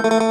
ส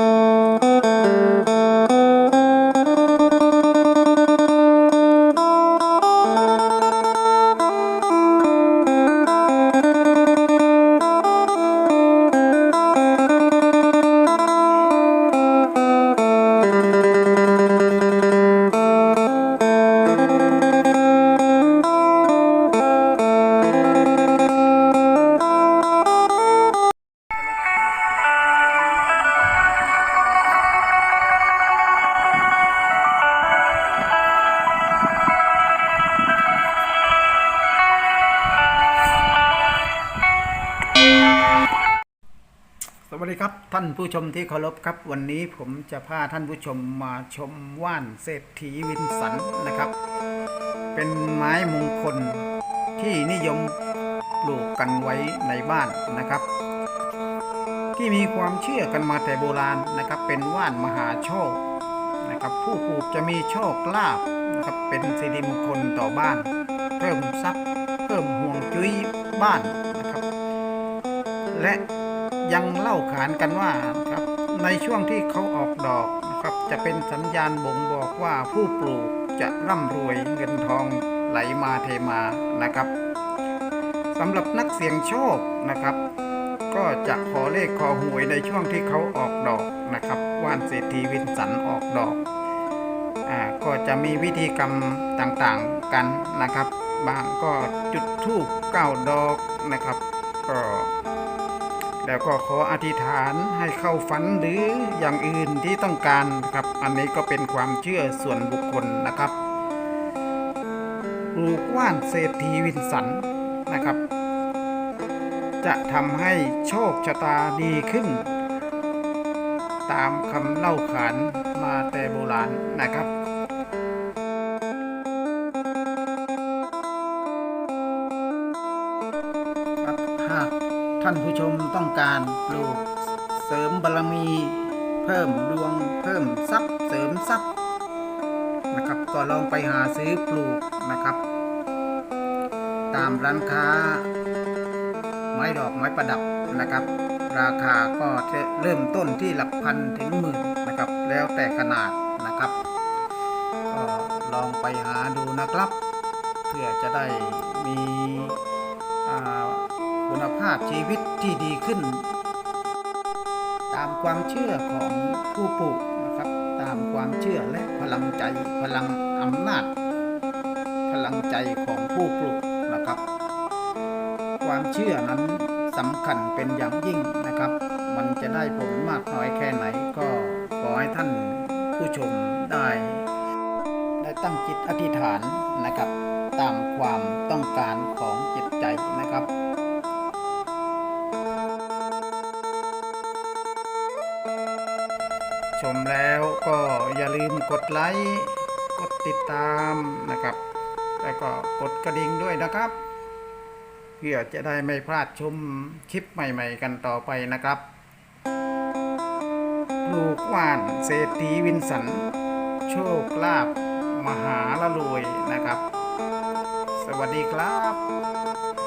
วัสดีครับท่านผู้ชมที่เคารพครับ วันนี้ผมจะพาท่านผู้ชมมาชมว่านเศรษฐีวินสันนะครับ เป็นไม้มงคลที่นิยมปลูกกันไว้ในบ้านนะครับ ที่มีความเชื่อกันมาแต่โบราณนะครับ เป็นว่านมหาโชคนะครับ ผู้ปลูกจะมีโชคลาภนะครับเป็นสิริมงคลต่อบ้าน เพิ่มทรัพย์ เพิ่มห่วงจุ้ยบ้านนะครับ และ ยังเล่าขานกันว่านะครับในช่วงที่เขาออกดอกนะครับจะเป็นสัญญาณบ่งบอกว่าผู้ปลูกจะร่ำรวยเงินทองไหลมาเทมานะครับสำหรับนักเสี่ยงโชคนะครับ ก็จะขอเลขขอหวยในช่วงที่เขาออกดอกนะครับว่านเศรษฐีวินสันออกดอกอ่าก็จะมีวิธีกรรมต่างๆกันนะครับ บางก็จุดธูปเก้าดอกนะครับก็ แล้วก็ขออธิษฐานให้เข้าฝันหรืออย่างอื่นที่ต้องการครับ อันนี้ก็เป็นความเชื่อส่วนบุคคลนะครับลูกว่านเศรษฐีวินสันนะครับ จะทำให้โชคชะตาดีขึ้น ตามคำเล่าขานมาแต่โบราณนะครับานผู้ชมต้องการปลูกเสริมบารมี เพิ่มดวงเพิ่มทรัพย์เสริมทรัพย์นะครับก็ลองไปหาซื้อปลูกนะครับ ตามร้านค้า ไม้ดอกไม้ประดับนะครับ ราคาก็จะเริ่มต้นที่หลักพันถึงหมื่นนะครับ แล้วแต่ขนาดนะครับก็ลองไปหาดูนะครับ เพื่อจะได้มีาพชีวิตที่ดีขึ้น ตามความเชื่อของผู้ปลูกนะครับ ตามความเชื่อและพลังใจพลังอำนาจ พลังใจของผู้ปลูกนะครับ ความเชื่อนั้นสำคัญเป็นอย่างยิ่งนะครับ มันจะได้ผลมากน้อยแค่ไหนก็ขอให้ท่านผู้ชมได้ ได้ตั้งจิตอธิษฐานนะครับ ตามความต้องการของจิต ชมแล้วก็อย่าลืมกดไลค์กดติดตามนะครับ แล้วก็กดกระดิ่งด้วยนะครับ เพื่อจะได้ไม่พลาดชมคลิปใหม่ ๆ กันต่อไปนะครับ ลูกว่านเศรษฐีวินสัน โชคลาภมหาละรวยนะครับ สวัสดีครับ